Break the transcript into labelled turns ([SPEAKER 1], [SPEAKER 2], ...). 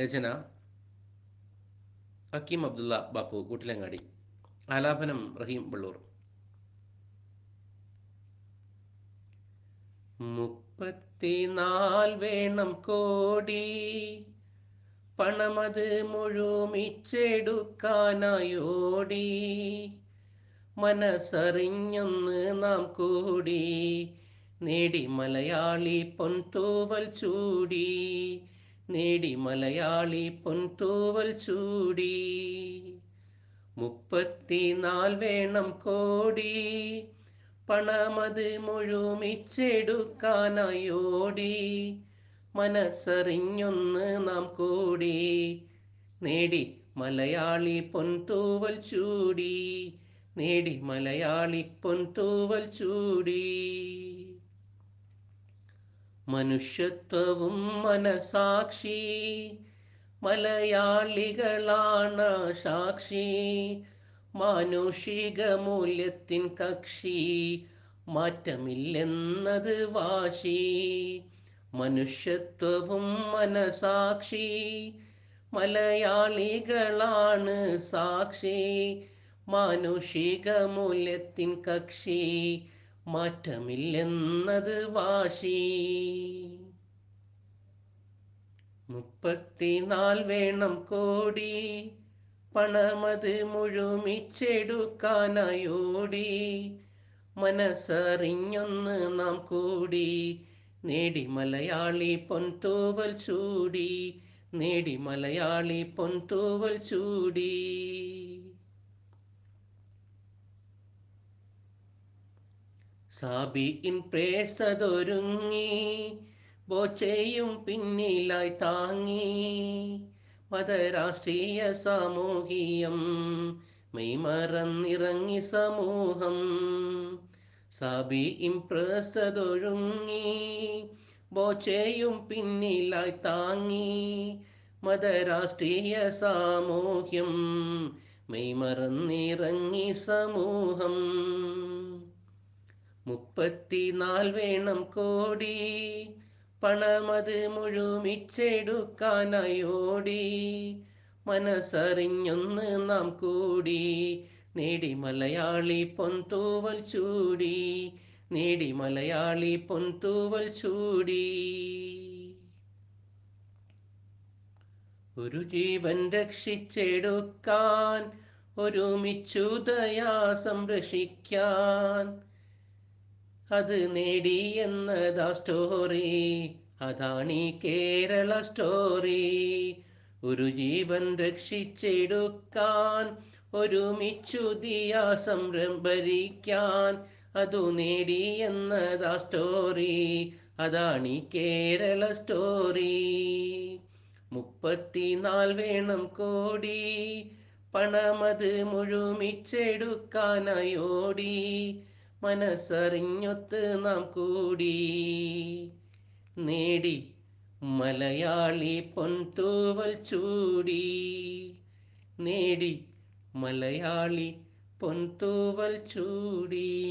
[SPEAKER 1] രചന ഹക്കീം അബ്ദുള്ള ബാപ്പു കൂട്ടിലങ്ങാടി. ആലാപനം റഹീം വള്ളൂർ. മുപ്പത്തിനാൽ വേണം കോടി. പണമത് മുഴുമിച്ചെടുക്കാനായോടി. മനസ്സറിഞ്ഞൊന്ന് നാം കൂടി. നേടി മലയാളി പൊൻതൂവൽ ചൂടി. നേടി മലയാളി പൊൻതൂവൽ ചൂടി. മുപ്പത്തിനാല് വേണം കോടി. പണമത് മുഴുമിച്ചെടുക്കാനായോടി. മനസ്സറിഞ്ഞൊന്ന് നാം കൂടി. നേടി മലയാളി പൊൻതൂവൽ ചൂടി. നേടി മലയാളി പൊൻതൂവൽ ചൂടി. മനുഷ്യത്വവും മനസാക്ഷി. മലയാളികളാണ് സാക്ഷി. മാനുഷിക മൂല്യത്തിൻ കക്ഷി. മാറ്റമില്ലെന്നത് വാശി. മനുഷ്യത്വവും മനസാക്ഷി. മലയാളികളാണ് സാക്ഷി. മാനുഷിക മൂല്യത്തിൻ കക്ഷി. മാറ്റമില്ലെന്നത് വാശി. മുപ്പത്തിനാൽ വേണം കോടി പണമത് മുഴുമിച്ചെടുക്കാനായോടി. മനസ്സറിഞ്ഞൊന്ന് നാം കൂടി നേടി മലയാളി പൊൻതൂവൽ ചൂടി നേടി മലയാളി പൊൻതൂവൽ ചൂടി. സാബി ഇൻ പ്രേസതൊരുങ്ങി ബോച്ചയും പിന്നിലായി താങ്ങി. മതരാഷ്ട്രീയ സാമൂഹികം മെയ്മറന്നിറങ്ങി സമൂഹം. സാബി ഇംപ്രസതൊഴുങ്ങി ബോച്ചയും പിന്നിലായി താങ്ങി. മതരാഷ്ട്രീയ സാമൂഹ്യം മെയ്മറന്നിറങ്ങി സമൂഹം. മുപ്പത്തിനാല് വേണം കോടി. പണമത് മുഴുമിച്ചെടുക്കാനായോടി മനസ്സറിഞ്ഞൊന്ന് നാം കൂടി. നേടി മലയാളി പൊന്തൂവൽ ചൂടി. നേടി മലയാളി പൊന്തൂവൽ ചൂടി. ഒരു ജീവൻ രക്ഷിച്ചെടുക്കാൻ ഒരുമിച്ചു ദയാ സംരക്ഷിക്കാൻ. അത് നേടി എന്നതാ സ്റ്റോറി അതാണീ കേരള സ്റ്റോറി ഒരു ജീവൻ രക്ഷിച്ചെടുക്കാൻ ഒരുമിച്ചു ദിയാ സംരംഭരിക്കാൻ അതു നേടി എന്നതാ സ്റ്റോറി അതാണീ കേരള സ്റ്റോറി മുപ്പത്തിനാല് വേണം കോടി പണമത് മുഴുമിച്ചെടുക്കാനായോടി മനസ്സറിഞ്ഞൊത്ത് നാം കൂടി. നേടി മലയാളി പൊൻതൂവൽ ചൂടി. നേടി മലയാളി പൊൻതൂവൽ ചൂടി.